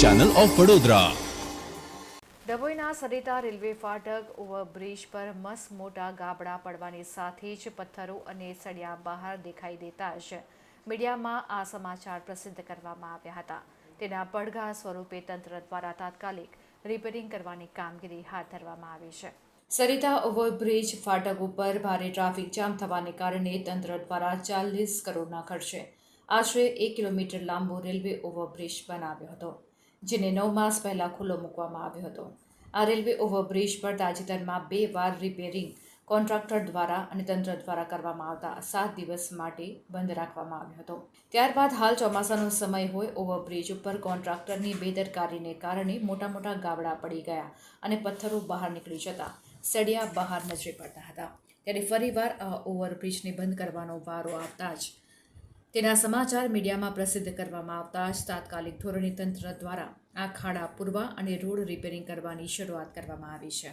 Channel of Vadodara ડભોઈના Sarita railway ફાટક overbridge પર મસ મોટા ગાબડા પડવાની સાથે જ પથ્થરો અને સળિયા બહાર દેખાઈ દેતા જ મીડિયામાં આ સમાચાર પ્રસિદ્ધ કરવામાં આવ્યા હતા. તેના પડઘા સ્વરૂપે તંત્ર દ્વારા તાત્કાલિક રિપેરિંગ કરવાની કામગીરી હાથ ધરવામાં આવી છે. સરિતા ઓવરબ્રિજ ફાટક ઉપર ભારે ટ્રાફિક જામ થવાને કારણે તંત્ર દ્વારા ચાલીસ કરોડના ખર્ચે આશરે એક કિલોમીટર લાંબો રેલવે ઓવરબ્રિજ બનાવ્યો હતો, જેને નવ માસ પહેલાં ખુલ્લો મૂકવામાં આવ્યો હતો. આ રેલવે ઓવરબ્રિજ પર તાજેતરમાં બે વાર રિપેરિંગ કોન્ટ્રાક્ટર દ્વારા અને તંત્ર દ્વારા કરવામાં આવતા સાત દિવસ માટે બંધ રાખવામાં આવ્યો હતો. ત્યારબાદ હાલ ચોમાસાનો સમય હોય, ઓવરબ્રિજ ઉપર કોન્ટ્રાક્ટરની બેદરકારીને કારણે મોટા મોટા ગાબડા પડી ગયા અને પથ્થરો બહાર નીકળી જતા સળિયા બહાર નજરે પડતા હતા. ત્યારે ફરીવાર આ ઓવરબ્રિજને બંધ કરવાનો વારો આવતા જ તેના સમાચાર મીડિયામાં પ્રસિદ્ધ કરવામાં આવતા જ તાત્કાલિક ધોરણે તંત્ર દ્વારા આ ખાડા પૂરવા અને રોડ રિપેરિંગ કરવાની શરૂઆત કરવામાં આવી છે.